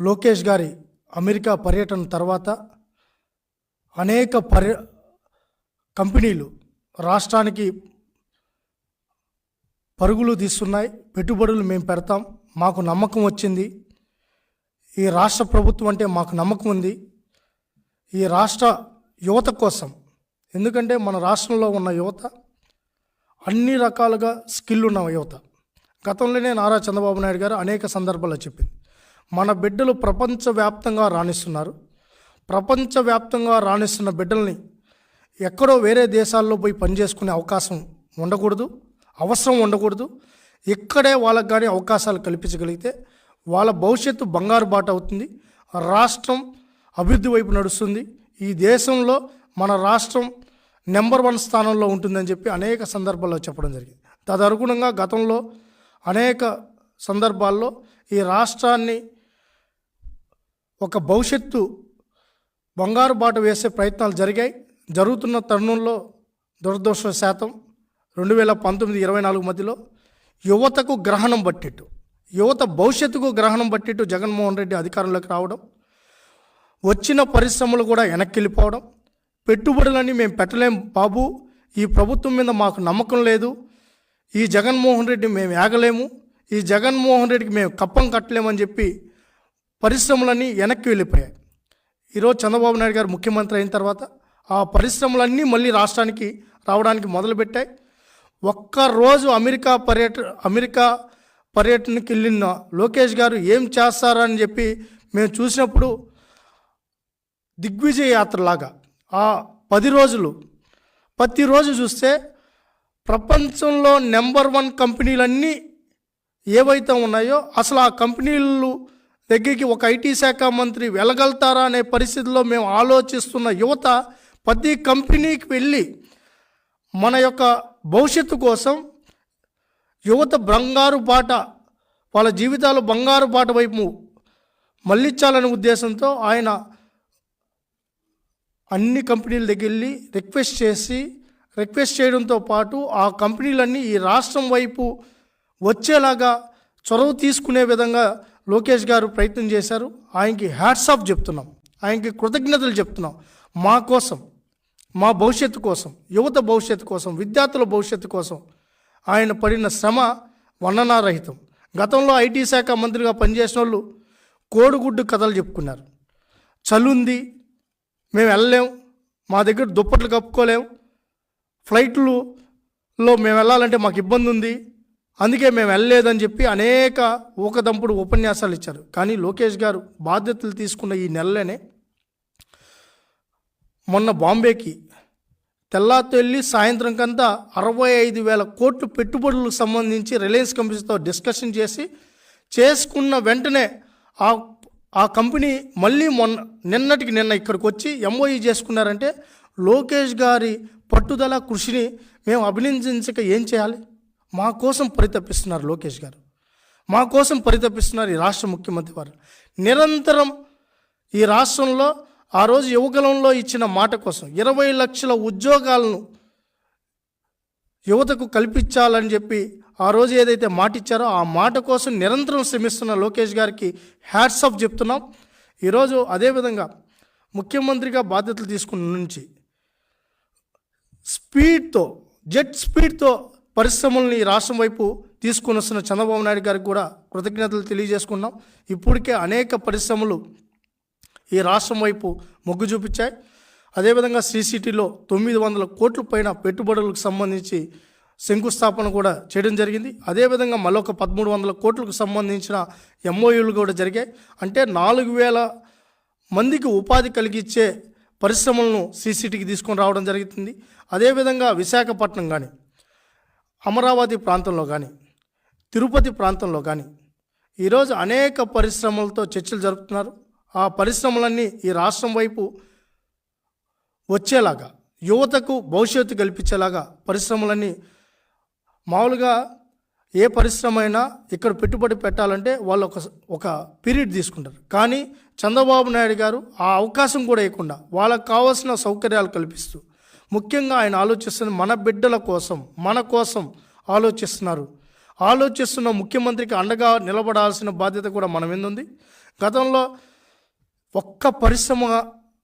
లోకేష్ గారి అమెరికా పర్యటన తర్వాత అనేక పర్య కంపెనీలు రాష్ట్రానికి పరుగులు తీస్తున్నాయి. పెట్టుబడులు మేము పెడతాం. మాకు నమ్మకం వచ్చింది. ఈ రాష్ట్ర ప్రభుత్వం అంటే మాకు నమ్మకం ఉంది. ఈ రాష్ట్ర యువత కోసం ఎందుకంటే మన రాష్ట్రంలో ఉన్న యువత అన్ని రకాలుగా స్కిల్ ఉన్న యువత. గతంలోనే నారా చంద్రబాబు నాయుడు గారు అనేక సందర్భాల్లో చెప్పింది. మన బిడ్డలు ప్రపంచవ్యాప్తంగా రాణిస్తున్నారు. ప్రపంచవ్యాప్తంగా రాణిస్తున్న బిడ్డల్ని ఎక్కడో వేరే దేశాల్లో పోయి పనిచేసుకునే అవకాశం ఉండకూడదు అవసరం ఉండకూడదు. ఇక్కడే వాళ్ళకి కానీ అవకాశాలు కల్పించగలిగితే వాళ్ళ భవిష్యత్తు బంగారు బాట అవుతుంది. రాష్ట్రం అభివృద్ధి వైపు నడుస్తుంది. ఈ దేశంలో మన రాష్ట్రం నెంబర్ వన్ స్థానంలో ఉంటుందని చెప్పి అనేక సందర్భాల్లో చెప్పడం జరిగింది. తదనుగుణంగా గతంలో అనేక సందర్భాల్లో ఈ రాష్ట్రాన్ని ఒక భవిష్యత్తు బంగారు బాట వేసే ప్రయత్నాలు జరిగాయి. జరుగుతున్న తరుణంలో దురదృష్ట శాతం రెండు వేల పంతొమ్మిది ఇరవై నాలుగు మధ్యలో యువతకు గ్రహణం పట్టిట్టు. యువత భవిష్యత్తుకు గ్రహణం పట్టిట్టు జగన్మోహన్ రెడ్డి అధికారంలోకి రావడం వచ్చిన పరిశ్రమలు కూడా వెనక్కి వెళ్ళిపోవడం పెట్టుబడులన్నీ మేము పెట్టలేం బాబు ఈ ప్రభుత్వం మీద మాకు నమ్మకం లేదు ఈ జగన్మోహన్ రెడ్డి మేము ఏగలేము ఈ జగన్మోహన్ రెడ్డికి మేము కప్పం కట్టలేమని చెప్పి పరిశ్రమలన్నీ వెనక్కి వెళ్ళిపోయాయి. ఈరోజు చంద్రబాబు నాయుడు గారు ముఖ్యమంత్రి అయిన తర్వాత ఆ పరిశ్రమలన్నీ మళ్ళీ రాష్ట్రానికి రావడానికి మొదలుపెట్టాయి. ఒక్కరోజు అమెరికా పర్యట అమెరికా పర్యటనకి వెళ్ళిన లోకేష్ గారు ఏం చేస్తారని చెప్పి మేము చూసినప్పుడు దిగ్విజయ యాత్రలాగా ఆ పది రోజులు ప్రతిరోజు చూస్తే ప్రపంచంలో నెంబర్ వన్ కంపెనీలన్నీ ఏవైతే ఉన్నాయో అసలు ఆ కంపెనీలు దగ్గరికి ఒక ఐటీ శాఖ మంత్రి వెళ్ళగలుగుతారా అనే పరిస్థితిలో మేము ఆలోచిస్తున్న యువత ప్రతి కంపెనీకి వెళ్ళి మన యొక్క భవిష్యత్తు కోసం యువత బంగారు బాట వాళ్ళ జీవితాలు బంగారు బాట వైపు మళ్ళించాలనే ఉద్దేశంతో ఆయన అన్ని కంపెనీల దగ్గర వెళ్ళి రిక్వెస్ట్ చేసి రిక్వెస్ట్ చేయడంతో పాటు ఆ కంపెనీలన్నీ ఈ రాష్ట్రం వైపు వచ్చేలాగా చొరవ తీసుకునే విధంగా లోకేష్ గారు ప్రయత్నం చేశారు. ఆయనకి హ్యాట్స్ ఆఫ్ చెప్తున్నాం. ఆయనకి కృతజ్ఞతలు చెప్తున్నాం. మా కోసం మా భవిష్యత్తు కోసం యువత భవిష్యత్తు కోసం విద్యార్థుల భవిష్యత్తు కోసం ఆయన పడిన శ్రమ వర్ణనారహితం. గతంలో ఐటీ శాఖ మంత్రిగా పనిచేసిన వాళ్ళు కోడిగుడ్డు కథలు చెప్పుకున్నారు. చలుంది మేము వెళ్ళలేం మా దగ్గర దుప్పట్లు కప్పుకోలేం ఫ్లైట్లలో మేము వెళ్ళాలంటే మాకు ఇబ్బంది ఉంది అందుకే మేము వెళ్ళలేదని చెప్పి అనేక ఊకదంపుడు ఉపన్యాసాలు ఇచ్చారు. కానీ లోకేష్ గారు బాధ్యతలు తీసుకున్న ఈ నెలలోనే మొన్న బాంబేకి తెల్లాతో వెళ్ళి సాయంత్రం కంతా అరవై ఐదు వేల కోట్లు పెట్టుబడులకు సంబంధించి రిలయన్స్ కంపెనీతో డిస్కషన్ చేసి చేసుకున్న వెంటనే ఆ ఆ కంపెనీ మళ్ళీ మొన్న నిన్నటికి నిన్న ఇక్కడికి వచ్చి ఎంఓఈ చేసుకున్నారంటే లోకేష్ గారి పట్టుదల కృషిని మేము అభినందించక ఏం చేయాలి? మా కోసం పరితపిస్తున్నారు లోకేష్ గారు. మా కోసం పరితపిస్తున్నారు ఈ రాష్ట్ర ముఖ్యమంత్రి వారు. నిరంతరం ఈ రాష్ట్రంలో ఆ రోజు యువకులంలో ఇచ్చిన మాట కోసం ఇరవై లక్షల ఉద్యోగాలను యువతకు కల్పించాలని చెప్పి ఆ రోజు ఏదైతే మాట ఇచ్చారో ఆ మాట కోసం నిరంతరం శ్రమిస్తున్న లోకేష్ గారికి హ్యాట్స్ ఆఫ్ చెప్తున్నాం. ఈరోజు అదేవిధంగా ముఖ్యమంత్రిగా బాధ్యతలు తీసుకున్న నుంచి స్పీడ్తో జెట్ స్పీడ్తో పరిశ్రమల్ని ఈ రాష్ట్రం వైపు తీసుకుని వస్తున్న చంద్రబాబు నాయుడు గారికి కూడా కృతజ్ఞతలు తెలియజేసుకున్నాం. ఇప్పటికే అనేక పరిశ్రమలు ఈ రాష్ట్రం వైపు మొగ్గు చూపించాయి. అదేవిధంగా సిసిటీలో తొమ్మిది వందల కోట్ల పైన పెట్టుబడులకు సంబంధించి శంకుస్థాపన కూడా చేయడం జరిగింది. అదేవిధంగా మరొక పదమూడు వందల కోట్లకు సంబంధించిన ఎంఓయూలు కూడా జరిగాయి. అంటే నాలుగు వేల మందికి ఉపాధి కలిగించే పరిశ్రమలను సీసీటీకి తీసుకొని రావడం జరుగుతుంది. అదేవిధంగా విశాఖపట్నం కానీ అమరావతి ప్రాంతంలో కానీ తిరుపతి ప్రాంతంలో కానీ ఈరోజు అనేక పరిశ్రమలతో చర్చలు జరుపుతున్నారు. ఆ పరిశ్రమలన్నీ ఈ రాష్ట్రం వైపు వచ్చేలాగా యువతకు భవిష్యత్తు కల్పించేలాగా పరిశ్రమలన్నీ మామూలుగా ఏ పరిశ్రమ అయినా ఇక్కడ పెట్టుబడి పెట్టాలంటే వాళ్ళు ఒక ఒక పీరియడ్ తీసుకుంటారు. కానీ చంద్రబాబు నాయుడు గారు ఆ అవకాశం కూడా ఇవ్వకుండా వాళ్ళకు కావాల్సిన సౌకర్యాలు కల్పిస్తూ ముఖ్యంగా ఆయన ఆలోచిస్తున్న మన బిడ్డల కోసం మన కోసం ఆలోచిస్తున్నారు. ఆలోచిస్తున్న ముఖ్యమంత్రికి అండగా నిలబడాల్సిన బాధ్యత కూడా మన మీద ఉంది. గతంలో ఒక్క పరిశ్రమ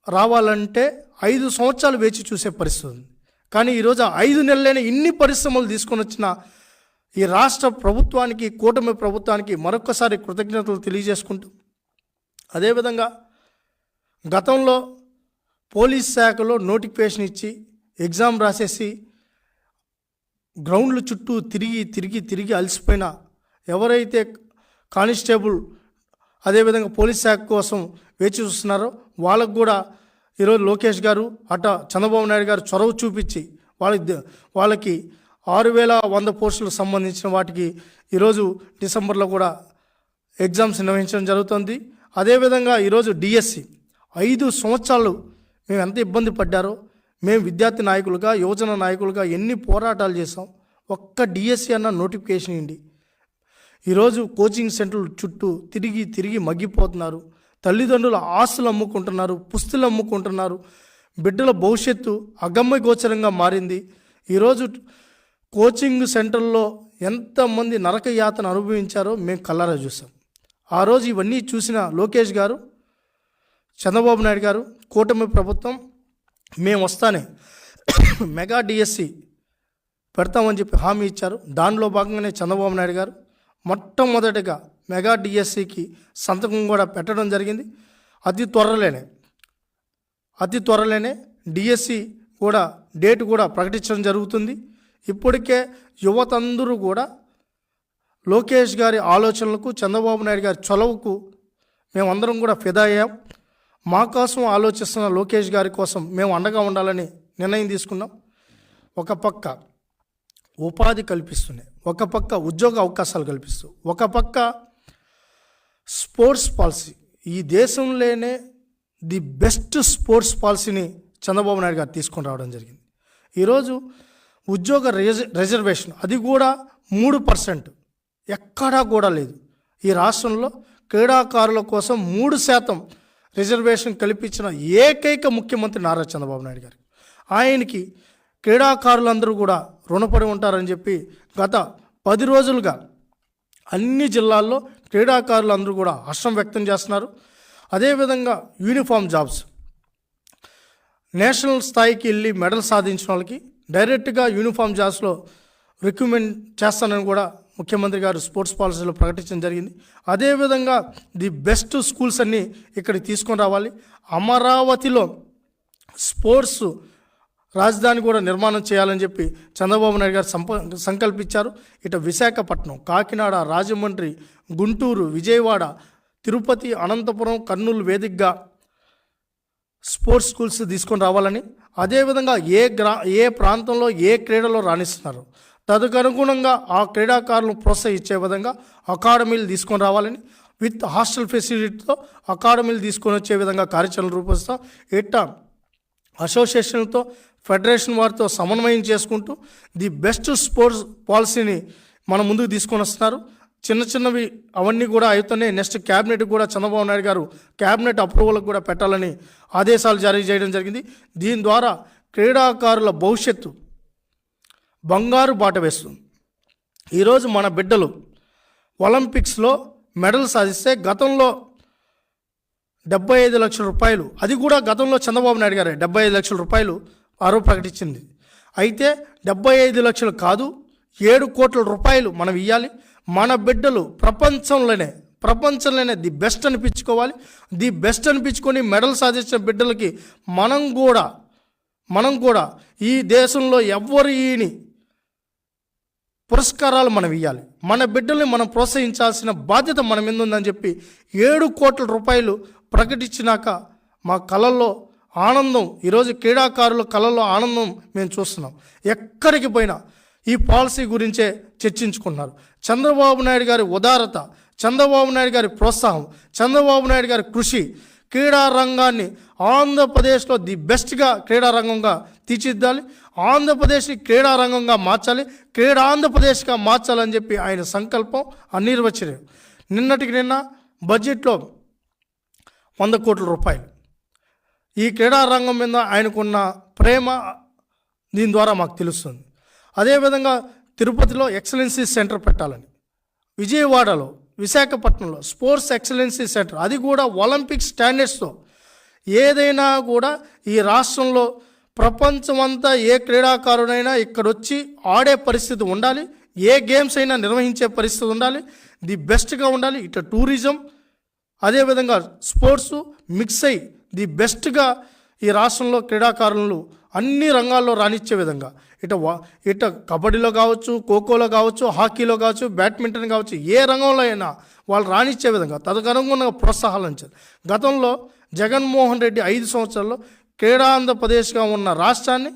రావాలంటే ఐదు సంవత్సరాలు వేచి చూసే పరిస్థితి ఉంది. కానీ ఈరోజు ఐదు నెలలైన ఇన్ని పరిశ్రమలు తీసుకొని వచ్చిన ఈ రాష్ట్ర ప్రభుత్వానికి కూటమి ప్రభుత్వానికి మరొకసారి కృతజ్ఞతలు తెలియజేసుకుంటూ అదేవిధంగా గతంలో పోలీస్ శాఖలో నోటిఫికేషన్ ఇచ్చి ఎగ్జామ్ రాసేసి గ్రౌండ్ల చుట్టూ తిరిగి తిరిగి తిరిగి అలసిపోయిన ఎవరైతే కానిస్టేబుల్ అదేవిధంగా పోలీస్ శాఖ కోసం వేచి చూస్తున్నారో వాళ్ళకు కూడా ఈరోజు లోకేష్ గారు అట చంద్రబాబు నాయుడు గారు చొరవ చూపించి వాళ్ళకి వాళ్ళకి ఆరు వేల వంద పోస్టులకు సంబంధించిన వాటికి ఈరోజు డిసెంబర్లో కూడా ఎగ్జామ్స్ నిర్వహించడం జరుగుతుంది. అదేవిధంగా ఈరోజు డిఎస్సి ఐదు సంవత్సరాలు మేము ఎంత ఇబ్బంది పడ్డారో మేము విద్యార్థి నాయకులుగా యువజన నాయకులుగా ఎన్ని పోరాటాలు చేసాం ఒక్క డిఎస్సి అన్న నోటిఫికేషన్ ఇండి ఈరోజు కోచింగ్ సెంటర్లు చుట్టూ తిరిగి తిరిగి మగ్గిపోతున్నారు. తల్లిదండ్రుల ఆస్తులు అమ్ముకుంటున్నారు పుస్తులు అమ్ముకుంటున్నారు. బిడ్డల భవిష్యత్తు అగమ్య గోచరంగా మారింది. ఈరోజు కోచింగ్ సెంటర్లో ఎంతమంది నరక యాతను అనుభవించారో మేము కళ్ళారా చూసాం ఆ రోజు ఇవన్నీ చూసిన లోకేష్ గారు చంద్రబాబు నాయుడు గారు కూటమి ప్రభుత్వం మేము వస్తానే మెగా డిఎస్సి పెడతామని చెప్పి హామీ ఇచ్చారు. దానిలో భాగంగానే చంద్రబాబు నాయుడు గారు మొట్టమొదటిగా మెగా డిఎస్సికి సంతకం కూడా పెట్టడం జరిగింది. అతి త్వరలోనే అతి త్వరలోనే డిఎస్సి కూడా డేట్ కూడా ప్రకటించడం జరుగుతుంది. ఇప్పటికే యువత అందరూ కూడా లోకేష్ గారి ఆలోచనలకు చంద్రబాబు నాయుడు గారి చొలవకు మేమందరం కూడా ఫిదా అయ్యాం. మా కోసం ఆలోచిస్తున్న లోకేష్ గారి కోసం మేము అండగా ఉండాలని నిర్ణయం తీసుకున్నాం. ఒక పక్క ఉపాధి కల్పిస్తున్నాయి ఒక పక్క ఉద్యోగ అవకాశాలు కల్పిస్తూ ఒక పక్క స్పోర్ట్స్ పాలసీ. ఈ దేశంలోనే ది బెస్ట్ స్పోర్ట్స్ పాలసీని చంద్రబాబు నాయుడు గారు తీసుకొని రావడం జరిగింది. ఈరోజు ఉద్యోగ రిజ రిజర్వేషన్ అది కూడా మూడు పర్సెంట్. ఎక్కడా కూడా లేదు. ఈ రాష్ట్రంలో క్రీడాకారుల కోసం మూడు శాతం రిజర్వేషన్ కల్పించిన ఏకైక ముఖ్యమంత్రి నారా చంద్రబాబు నాయుడు గారు ఆయనకి క్రీడాకారులందరూ కూడా రుణపడి ఉంటారని చెప్పి గత పది రోజులుగా అన్ని జిల్లాల్లో క్రీడాకారులు అందరూ కూడా హర్షం వ్యక్తం చేస్తున్నారు. అదేవిధంగా యూనిఫామ్ జాబ్స్. నేషనల్ స్థాయికి వెళ్ళి మెడల్ సాధించిన వాళ్ళకి డైరెక్ట్గా యూనిఫామ్ జాబ్స్లో రిక్రూట్మెంట్ చేస్తానని కూడా ముఖ్యమంత్రి గారు స్పోర్ట్స్ పాలసీలో ప్రకటించడం జరిగింది. అదేవిధంగా ది బెస్ట్ స్కూల్స్ అన్నీ ఇక్కడికి తీసుకొని రావాలి. అమరావతిలో స్పోర్ట్స్ రాజధాని కూడా నిర్మాణం చేయాలని చెప్పి చంద్రబాబు నాయుడు గారు సంప సంకల్పించారు. ఇటు విశాఖపట్నం కాకినాడ రాజమండ్రి గుంటూరు విజయవాడ తిరుపతి అనంతపురం కర్నూలు వేదికగా స్పోర్ట్స్ స్కూల్స్ తీసుకొని రావాలని. అదేవిధంగా ఏ గ్రా ఏ ప్రాంతంలో ఏ క్రీడలో రాణిస్తున్నారు? తదనుగుణంగా ఆ క్రీడాకారులను ప్రోత్సహించే విధంగా అకాడమీలు తీసుకొని రావాలని విత్ హాస్టల్ ఫెసిలిటీతో అకాడమీలు తీసుకొని వచ్చే విధంగా కార్యాచరణ రూపొస్తాం ఇట్టా అసోసియేషన్లతో ఫెడరేషన్ వారితో సమన్వయం చేసుకుంటూ ది బెస్ట్ స్పోర్ట్స్ పాలసీని మన ముందుకు తీసుకొని వస్తున్నారు. చిన్న చిన్నవి అవన్నీ కూడా అవుతున్నాయి నెక్స్ట్ క్యాబినెట్ కూడా చంద్రబాబు నాయుడు గారు క్యాబినెట్ అప్రూవల్కి కూడా పెట్టాలని ఆదేశాలు జారీ చేయడం జరిగింది. దీని ద్వారా క్రీడాకారుల భవిష్యత్తు బంగారు బాట వేస్తుంది. ఈరోజు మన బిడ్డలు ఒలింపిక్స్లో మెడల్ సాధిస్తే గతంలో డెబ్బై ఐదు లక్షల రూపాయలు అది కూడా గతంలో చంద్రబాబు నాయుడు గారే డెబ్బై ఐదు లక్షల రూపాయలు ఆరో ప్రకటించింది. అయితే డెబ్బై ఐదు లక్షలు కాదు ఏడు కోట్ల రూపాయలు మనం ఇవ్వాలి మన బిడ్డలు ప్రపంచంలోనే ప్రపంచంలోనే ది బెస్ట్ అనిపించుకోవాలి. ది బెస్ట్ అనిపించుకొని మెడల్ సాధించిన బిడ్డలకి మనం కూడా మనం కూడా ఈ దేశంలో ఎవ్వరు పురస్కారాలు మనం ఇవ్వాలి మన బిడ్డల్ని మనం ప్రోత్సహించాల్సిన బాధ్యత మన మీద ఉందని చెప్పి ఏడు కోట్ల రూపాయలు ప్రకటించినాక మా కళల్లో ఆనందం ఈరోజు క్రీడాకారుల కళల్లో ఆనందం మేము చూస్తున్నాం. ఎక్కడికి పోయినా ఈ పాలసీ గురించే చర్చించుకున్నారు. చంద్రబాబు నాయుడు గారి ఉదారత చంద్రబాబు నాయుడు గారి ప్రోత్సాహం చంద్రబాబు నాయుడు గారి కృషి క్రీడా రంగాన్ని ఆంధ్రప్రదేశ్లో ది బెస్ట్గా క్రీడా రంగంగా తీర్చిదిద్దాలి. ఆంధ్రప్రదేశ్ని క్రీడారంగంగా మార్చాలి క్రీడా ఆంధ్రప్రదేశ్గా మార్చాలని చెప్పి ఆయన సంకల్పం అనిర్వచనీయం నిన్నటికి నిన్న బడ్జెట్లో వంద కోట్ల రూపాయలు. ఈ క్రీడారంగం మీద ఆయనకున్న ప్రేమ దీని ద్వారా మాకు తెలుస్తుంది. అదేవిధంగా తిరుపతిలో ఎక్సలెన్సీ సెంటర్ పెట్టాలని విజయవాడలో విశాఖపట్నంలో స్పోర్ట్స్ ఎక్సలెన్సీ సెంటర్ అది కూడా ఒలింపిక్ స్టాండర్డ్స్తో. ఏదైనా కూడా ఈ రాష్ట్రంలో ప్రపంచమంతా ఏ క్రీడాకారుడైనా ఇక్కడొచ్చి ఆడే పరిస్థితి ఉండాలి ఏ గేమ్స్ అయినా నిర్వహించే పరిస్థితి ఉండాలి ది బెస్ట్గా ఉండాలి ఇటు టూరిజం అదేవిధంగా స్పోర్ట్స్ మిక్స్ అయ్యి ది బెస్ట్గా ఈ రాష్ట్రంలో క్రీడాకారులను అన్ని రంగాల్లో రాణించే విధంగా. ఇట వా ఇట కబడ్డీలో కావచ్చు ఖోఖోలో కావచ్చు హాకీలో కావచ్చు బ్యాడ్మింటన్ కావచ్చు ఏ రంగంలో అయినా వాళ్ళు రాణించే విధంగా తదనుగుణంగా ప్రోత్సాహాలు గతంలో జగన్మోహన్ రెడ్డి ఐదు సంవత్సరాల్లో క్రీడాంధ్రప్రదేశ్గా ఉన్న రాష్ట్రాన్ని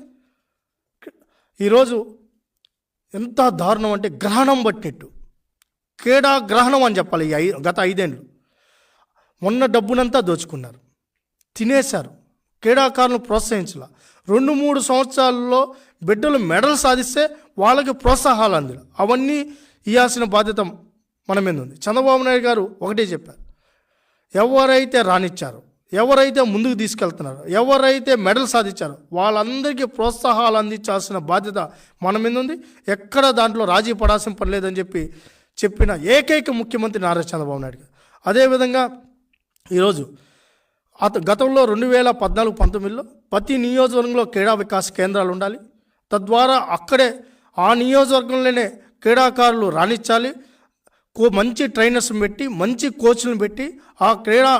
ఈరోజు ఎంత దారుణం అంటే గ్రహణం పట్టినట్టు క్రీడా గ్రహణం అని చెప్పాలి ఈ ఐ గత ఐదేళ్ళు మొన్న డబ్బునంతా దోచుకున్నారు. తినేశారు. క్రీడాకారులను ప్రోత్సహించాల. రెండు మూడు సంవత్సరాల్లో బిడ్డలు మెడల్ సాధిస్తే వాళ్ళకి ప్రోత్సాహాలు అందిన అవన్నీ ఇవ్వాల్సిన బాధ్యత మన మీద ఉంది. చంద్రబాబు నాయుడు గారు ఒకటే చెప్పారు. ఎవరైతే రానిచ్చారో ఎవరైతే ముందుకు తీసుకెళ్తున్నారో ఎవరైతే మెడల్ సాధించారో వాళ్ళందరికీ ప్రోత్సాహాలు అందించాల్సిన బాధ్యత మన మీద ఉంది. ఎక్కడ దాంట్లో రాజీ పడాల్సిన పని లేదని చెప్పి చెప్పిన ఏకైక ముఖ్యమంత్రి నారా చంద్రబాబు నాయుడు గారు. అదేవిధంగా ఈరోజు అత గతంలో రెండు వేల పద్నాలుగు పంతొమ్మిదిలో ప్రతి నియోజకవర్గంలో క్రీడా వికాస కేంద్రాలు ఉండాలి. తద్వారా అక్కడే ఆ నియోజకవర్గంలోనే క్రీడాకారులు రాణించాలి. కో మంచి ట్రైనర్స్ని పెట్టి మంచి కోచ్లను పెట్టి ఆ క్రీడా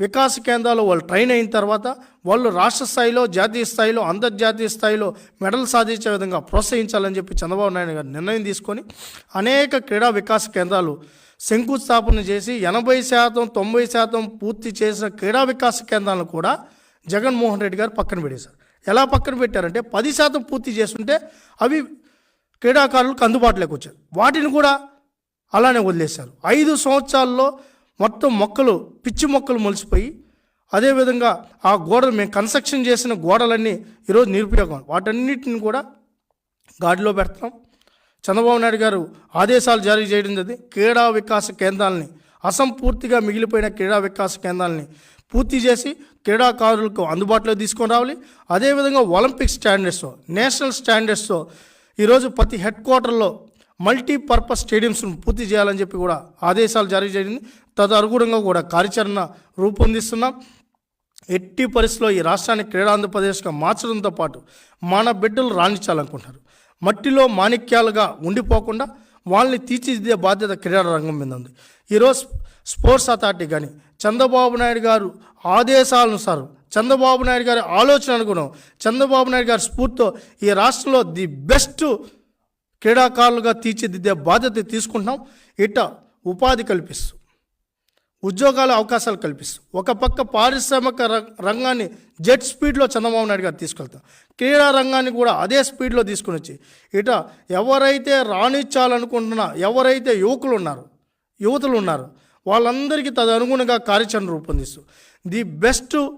వికాస కేంద్రాలు వాళ్ళు ట్రైన్ అయిన తర్వాత వాళ్ళు రాష్ట్ర స్థాయిలో జాతీయ స్థాయిలో అంతర్జాతీయ స్థాయిలో మెడల్ సాధించే విధంగా ప్రోత్సహించాలని చెప్పి చంద్రబాబు నాయుడు గారు నిర్ణయం తీసుకొని అనేక క్రీడా వికాస కేంద్రాలు శంకుస్థాపన చేసి ఎనభై శాతం తొంభై శాతం పూర్తి చేసిన క్రీడా వికాస కేంద్రాలను కూడా జగన్మోహన్ రెడ్డి గారు పక్కన పెట్టేశారు. ఎలా పక్కన పెట్టారంటే పది శాతం పూర్తి చేస్తుంటే అవి క్రీడాకారులకు అందుబాటులోకి వచ్చాయి. వాటిని కూడా అలానే వదిలేశారు. ఐదు సంవత్సరాల్లో మొత్తం మొక్కలు పిచ్చి మొక్కలు మొలిసిపోయి అదేవిధంగా ఆ గోడలు మేము కన్స్ట్రక్షన్ చేసిన గోడలన్నీ ఈరోజు నిరుపయోగం. వాటన్నిటిని కూడా గాడిలో పెడతాం. చంద్రబాబు నాయుడు గారు ఆదేశాలు జారీ చేయడం జరిగింది. క్రీడా వికాస కేంద్రాలని అసంపూర్తిగా మిగిలిపోయిన క్రీడా వికాస కేంద్రాలని పూర్తి చేసి క్రీడాకారులకు అందుబాటులో తీసుకొని రావాలి. అదేవిధంగా ఒలింపిక్ స్టాండర్డ్స్తో నేషనల్ స్టాండర్డ్స్తో ఈరోజు ప్రతి హెడ్ క్వార్టర్లో మల్టీపర్పస్ స్టేడియంస్ను పూర్తి చేయాలని చెప్పి కూడా ఆదేశాలు జారీ చేసింది తదనుగుణంగా కూడా కార్యాచరణ రూపొందిస్తున్నాం. ఎట్టి పరిస్థితిలో ఈ రాష్ట్రాన్ని క్రీడా ఆంధ్రప్రదేశ్గా మార్చడంతో పాటు మన బిడ్డలు రాణించాలనుకుంటున్నారు. మట్టిలో మాణిక్యాలుగా ఉండిపోకుండా వాళ్ళని తీర్చిదిద్దే బాధ్యత క్రీడా రంగం మీద ఉంది. ఈరోజు స్పోర్ట్స్ అథారిటీ కానీ చంద్రబాబు నాయుడు గారు ఆదేశాలనుసారం చంద్రబాబు నాయుడు గారి ఆలోచన అనుగుణం చంద్రబాబు నాయుడు గారి స్ఫూర్తితో ఈ రాష్ట్రంలో ది బెస్ట్ క్రీడాకారులుగా తీర్చిదిద్దే బాధ్యత తీసుకుంటున్నాం. ఇట ఉపాధి కల్పిస్తూ ఉద్యోగాల అవకాశాలు కల్పిస్తూ ఒక పక్క పారిశ్రామిక ర- రంగాన్ని జెట్ స్పీడ్లో చంద్రబాబు నాయుడు గారు తీసుకెళ్తాం. క్రీడా రంగాన్ని కూడా అదే స్పీడ్లో తీసుకుని వచ్చి. ఇట ఎవరైతే రాణించాలనుకుంటున్న ఎవరైతే యువకులు ఉన్నారు యువతులు ఉన్నారు వాళ్ళందరికీ తదనుగుణంగా కార్యాచరణ రూపొందిస్తూ. ది బెస్ట్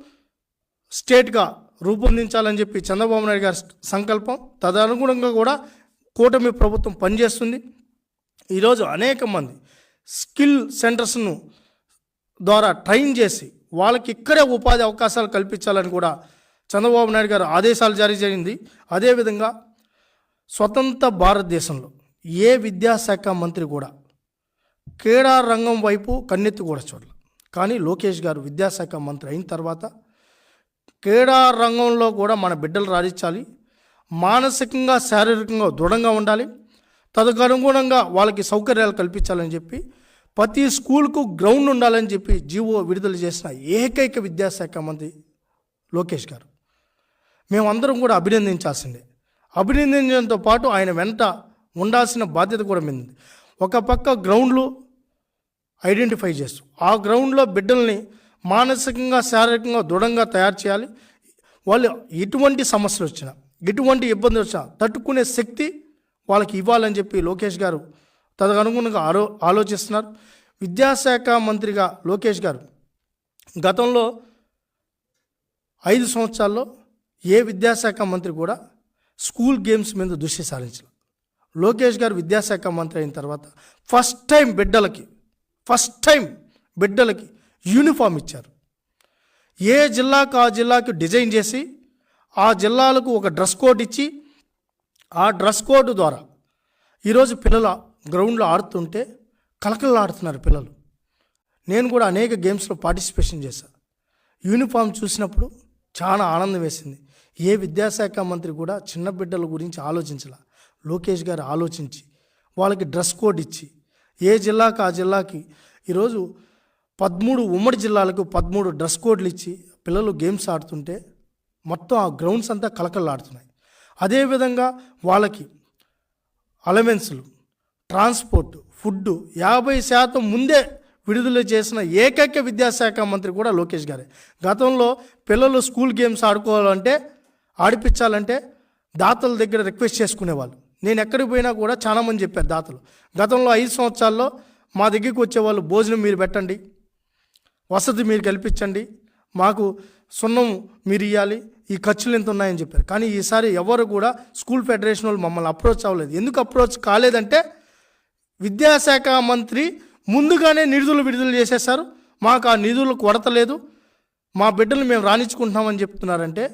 స్టేట్గా రూపొందించాలని చెప్పి చంద్రబాబు నాయుడు గారి సంకల్పం. తదనుగుణంగా కూడా కూటమి ప్రభుత్వం పనిచేస్తుంది. ఈరోజు అనేక మంది స్కిల్ సెంటర్స్ను ద్వారా ట్రైన్ చేసి వాళ్ళకి ఇక్కడే ఉపాధి అవకాశాలు కల్పించాలని కూడా చంద్రబాబు నాయుడు గారు ఆదేశాలు జారీ చేయింది. అదేవిధంగా స్వతంత్ర భారతదేశంలో ఏ విద్యాశాఖ మంత్రి కూడా క్రీడా రంగం వైపు కన్నెత్తి కూడా చూడాలి కానీ లోకేష్ గారు విద్యాశాఖ మంత్రి అయిన తర్వాత క్రీడా రంగంలో కూడా మన బిడ్డలు రాణించాలి. మానసికంగా శారీరకంగా దృఢంగా ఉండాలి. తదనుగుణంగా వాళ్ళకి సౌకర్యాలు కల్పించాలని చెప్పి ప్రతి స్కూల్కు గ్రౌండ్ ఉండాలని చెప్పి జీవో విడుదల చేసిన ఏకైక విద్యాశాఖ మంత్రి లోకేష్ గారు. మేమందరం కూడా అభినందించాల్సిందే. అభినందించడంతో పాటు ఆయన వెంట ఉండాల్సిన బాధ్యత కూడా మింది. ఒక పక్క గ్రౌండ్లు ఐడెంటిఫై చేస్తూ ఆ గ్రౌండ్లో బిడ్డల్ని మానసికంగా శారీరకంగా దృఢంగా తయారు చేయాలి. వాళ్ళు ఎటువంటి సమస్యలు వచ్చినా ఎటువంటి ఇబ్బంది వచ్చినా తట్టుకునే శక్తి వాళ్ళకి ఇవ్వాలని చెప్పి లోకేష్ గారు తదనుగుణంగా ఆలో ఆలోచిస్తున్నారు. విద్యాశాఖ మంత్రిగా లోకేష్ గారు గతంలో ఐదు సంవత్సరాల్లో ఏ విద్యాశాఖ మంత్రి కూడా స్కూల్ గేమ్స్ మీద దృష్టి సారించారు లోకేష్ గారు విద్యాశాఖ మంత్రి అయిన తర్వాత ఫస్ట్ టైం బిడ్డలకి ఫస్ట్ టైం బిడ్డలకి యూనిఫామ్ ఇచ్చారు. ఏ జిల్లాకు ఆ జిల్లాకు డిజైన్ చేసి ఆ జిల్లాలకు ఒక డ్రెస్ కోడ్ ఇచ్చి ఆ డ్రెస్ కోడ్ ద్వారా ఈరోజు పిల్లల గ్రౌండ్లో ఆడుతుంటే కలకలు ఆడుతున్నారు పిల్లలు. నేను కూడా అనేక గేమ్స్లో పార్టిసిపేషన్ చేశాను యూనిఫామ్ చూసినప్పుడు చాలా ఆనందం వేసింది. ఏ విద్యాశాఖ మంత్రి కూడా చిన్న బిడ్డల గురించి ఆలోచించాల. లోకేష్ గారు ఆలోచించి వాళ్ళకి డ్రెస్ కోడ్ ఇచ్చి ఏ జిల్లాకు ఆ జిల్లాకి ఈరోజు పదమూడు ఉమ్మడి జిల్లాలకు పదమూడు డ్రెస్ కోడ్లు ఇచ్చి పిల్లలు గేమ్స్ ఆడుతుంటే మొత్తం ఆ గ్రౌండ్స్ అంతా కలకలాడుతున్నాయి అదేవిధంగా వాళ్ళకి అలవెన్స్లు ట్రాన్స్పోర్ట్ ఫుడ్ యాభై శాతం ముందే విడుదల చేసిన ఏకైక విద్యాశాఖ మంత్రి కూడా లోకేష్ గారే. గతంలో పిల్లలు స్కూల్ గేమ్స్ ఆడుకోవాలంటే ఆడిపించాలంటే దాతల దగ్గర రిక్వెస్ట్ చేసుకునేవాళ్ళు. నేను ఎక్కడికి పోయినా కూడా చాలామంది చెప్పారు దాతలు. గతంలో ఐదు సంవత్సరాల్లో మా దగ్గరికి వచ్చేవాళ్ళు భోజనం మీరు పెట్టండి వసతి మీరు కల్పించండి మాకు సున్నం మీరు ఇవ్వాలి ఈ ఖర్చులు ఎంత ఉన్నాయని చెప్పారు. కానీ ఈసారి ఎవరు కూడా స్కూల్ ఫెడరేషన్ వాళ్ళు మమ్మల్ని అప్రోచ్ అవ్వలేదు. ఎందుకు అప్రోచ్ కాలేదంటే విద్యాశాఖ మంత్రి ముందుగానే నిధులు విడుదల చేసేశారు. మాకు ఆ నిధులు కొరత లేదు. మా బిడ్డలు మేము రాణించుకుంటున్నామని చెప్తున్నారంటే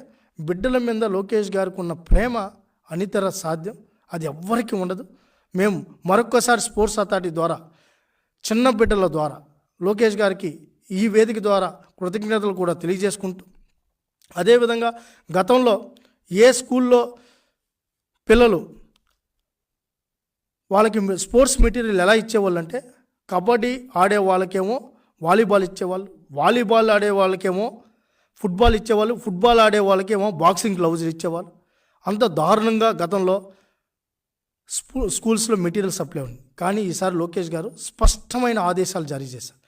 బిడ్డల మీద లోకేష్ గారికి ఉన్న ప్రేమ అనితర సాధ్యం. అది ఎవ్వరికి ఉండదు. మేము మరొక్కసారి స్పోర్ట్స్ అథారిటీ ద్వారా చిన్న బిడ్డల ద్వారా లోకేష్ గారికి ఈ వేదిక ద్వారా కృతజ్ఞతలు కూడా తెలియజేసుకుంటూ అదేవిధంగా గతంలో ఏ స్కూల్లో పిల్లలు వాళ్ళకి స్పోర్ట్స్ మెటీరియల్ ఎలా ఇచ్చేవాళ్ళు అంటే కబడ్డీ ఆడే వాళ్ళకేమో వాలీబాల్ ఇచ్చేవాళ్ళు వాలీబాల్ ఆడే వాళ్ళకేమో ఫుట్బాల్ ఇచ్చేవాళ్ళు ఫుట్బాల్ ఆడే వాళ్ళకేమో బాక్సింగ్ గ్లౌజ్ ఇచ్చేవాళ్ళు. అంత దారుణంగా గతంలో స్కూ స్కూల్స్లో మెటీరియల్ సప్లై ఉంది. కానీ ఈసారి లోకేష్ గారు స్పష్టమైన ఆదేశాలు జారీ చేశారు.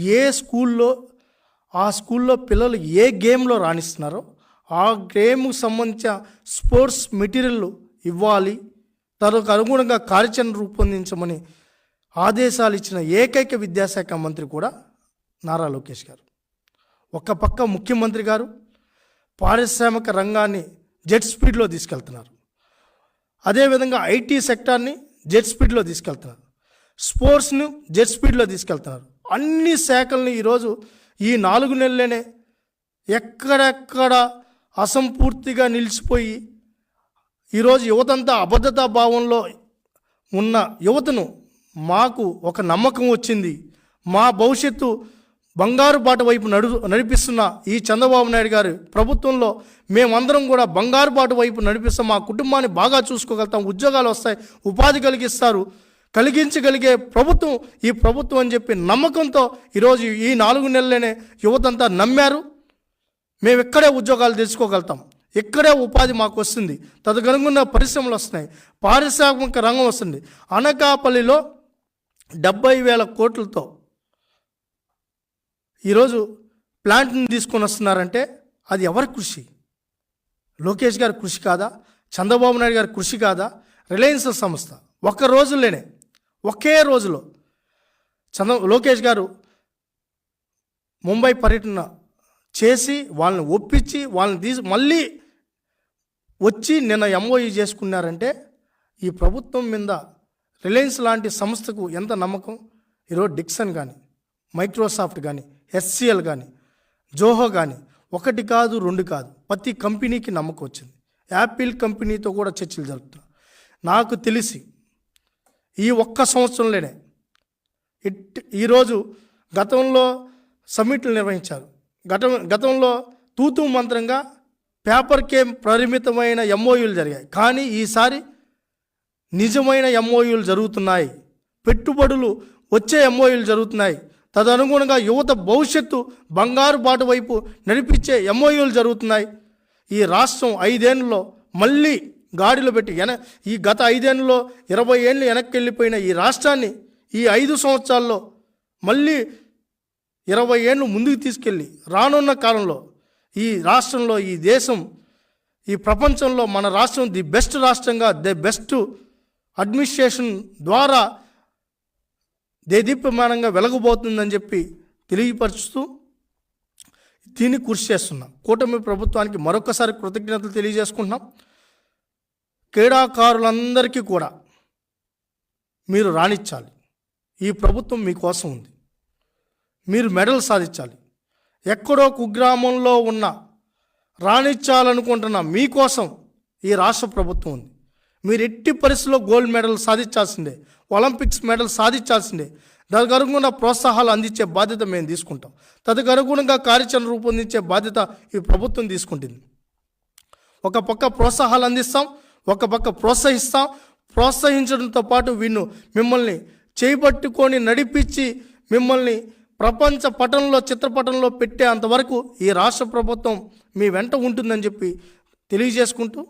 ఏ స్కూల్లో ఆ స్కూల్లో పిల్లలు ఏ గేమ్లో రాణిస్తున్నారో ఆ గేమ్కు సంబంధించిన స్పోర్ట్స్ మెటీరియల్ ఇవ్వాలి తనకు అనుగుణంగా కార్యాచరణ రూపొందించమని ఆదేశాలు ఇచ్చిన ఏకైక విద్యాశాఖ మంత్రి కూడా నారా లోకేష్ గారు. ఒక పక్క ముఖ్యమంత్రి గారు పారిశ్రామిక రంగాన్ని జెట్ స్పీడ్లో తీసుకెళ్తున్నారు. అదేవిధంగా ఐటీ సెక్టార్ని జెట్ స్పీడ్లో తీసుకెళ్తున్నారు. స్పోర్ట్స్ను జెట్ స్పీడ్లో తీసుకెళ్తున్నారు. అన్ని శాఖల్ని ఈరోజు ఈ నాలుగు నెలలనే ఎక్కడెక్కడ అసంపూర్తిగా నిలిచిపోయి ఈరోజు యువతంతా అబద్ధతా భావంలో ఉన్న యువతను మాకు ఒక నమ్మకం వచ్చింది. మా భవిష్యత్తు బంగారు బాట వైపు నడు నడిపిస్తున్న ఈ చంద్రబాబు నాయుడు గారి ప్రభుత్వంలో మేమందరం కూడా బంగారు బాట వైపు నడిపిస్తాం మా కుటుంబాన్ని బాగా చూసుకోగలుగుతాం. ఉద్యోగాలు వస్తాయి ఉపాధి కలిగిస్తారు. కలిగించగలిగే ప్రభుత్వం ఈ ప్రభుత్వం అని చెప్పి నమ్మకంతో ఈరోజు ఈ నాలుగు నెలలనే యువతంతా నమ్మారు. మేము ఇక్కడే ఉద్యోగాలు తెచ్చుకోగలుగుతాం. ఇక్కడే ఉపాధి మాకు వస్తుంది. తదనుగుణ పరిశ్రమలు వస్తున్నాయి. పారిశ్రామిక రంగం వస్తుంది. అనకాపల్లిలో డెబ్బై వేల కోట్లతో ఈరోజు ప్లాంట్ని తీసుకొని వస్తున్నారంటే అది ఎవరి కృషి? లోకేష్ గారి కృషి కాదా? చంద్రబాబు నాయుడు గారి కృషి కాదా? రిలయన్స్ సంస్థ ఒక్క రోజులోనే ఒకే రోజులో చంద్ర లోకేష్ గారు ముంబై పర్యటన చేసి వాళ్ళని ఒప్పించి వాళ్ళని తీసి మళ్ళీ వచ్చి నిన్న ఎంఓఈ చేసుకున్నారంటే ఈ ప్రభుత్వం మీద రిలయన్స్ లాంటి సంస్థకు ఎంత నమ్మకం? ఈరోజు డిక్సన్ కానీ మైక్రోసాఫ్ట్ కానీ ఎస్సిఎల్ కానీ జోహో కానీ ఒకటి కాదు రెండు కాదు ప్రతి కంపెనీకి నమ్మకం వచ్చింది. యాపిల్ కంపెనీతో కూడా చర్చలు జరుపుతున్నారు. నాకు తెలిసి ఈ ఒక్క సంవత్సరంలోనే ఇట్ ఈరోజు గతంలో సమ్మిట్లు నిర్వహించారు. గత గతంలో తూతూ మంత్రంగా పేపర్కే పరిమితమైన ఎంఓయూలు జరిగాయి. కానీ ఈసారి నిజమైన ఎంఓయూలు జరుగుతున్నాయి. పెట్టుబడులు వచ్చే ఎంఓయూలు జరుగుతున్నాయి. తదనుగుణంగా యువత భవిష్యత్తు బంగారు బాటు వైపు నడిపించే ఎంఓయూలు జరుగుతున్నాయి. ఈ రాష్ట్రం ఐదేళ్ళలో మళ్ళీ గాడిలో పెట్టి ఎన ఈ గత ఐదేళ్ళలో ఇరవై ఏళ్ళు వెనక్కి వెళ్ళిపోయిన ఈ రాష్ట్రాన్ని ఈ ఐదు సంవత్సరాల్లో మళ్ళీ ఇరవై ఏళ్ళు ముందుకు తీసుకెళ్ళి రానున్న కాలంలో ఈ రాష్ట్రంలో ఈ దేశం ఈ ప్రపంచంలో మన రాష్ట్రం ది బెస్ట్ రాష్ట్రంగా ది బెస్ట్ అడ్మినిస్ట్రేషన్ ద్వారా దేదీప్యమానంగా వెలగబోతుందని చెప్పి తెలియపరుస్తూ దీన్ని కృషి చేస్తున్నాం. కూటమి ప్రభుత్వానికి మరొకసారి కృతజ్ఞతలు తెలియజేసుకుంటున్నాం. క్రీడాకారులందరికీ కూడా మీరు రాణించాలి. ఈ ప్రభుత్వం మీకోసం ఉంది. మీరు మెడల్ సాధించాలి. ఎక్కడో కుగ్రామంలో ఉన్న రాణించాలనుకుంటున్న మీకోసం ఈ రాష్ట్ర ప్రభుత్వం ఉంది. మీరు ఎట్టి పరిస్థితుల్లో గోల్డ్ మెడల్ సాధించాల్సిందే ఒలింపిక్స్ మెడల్ సాధించాల్సిందే. దానికి అనుగుణంగా ప్రోత్సాహాలు అందించే బాధ్యత మేము తీసుకుంటాం. తదకు అనుగుణంగా కార్యాచరణ రూపొందించే బాధ్యత ఈ ప్రభుత్వం తీసుకుంటుంది. ఒక పక్క ప్రోత్సాహాలు అందిస్తాం ఒక పక్క ప్రోత్సహిస్తాం. ప్రోత్సహించడంతో పాటు వీళ్ళు మిమ్మల్ని చేపట్టుకొని నడిపించి మిమ్మల్ని ప్రపంచ పటంలో చిత్రపటంలో పెట్టే అంతవరకు ఈ రాష్ట్ర ప్రభుత్వం మీ వెంట ఉంటుందని చెప్పి తెలియజేసుకుంటూ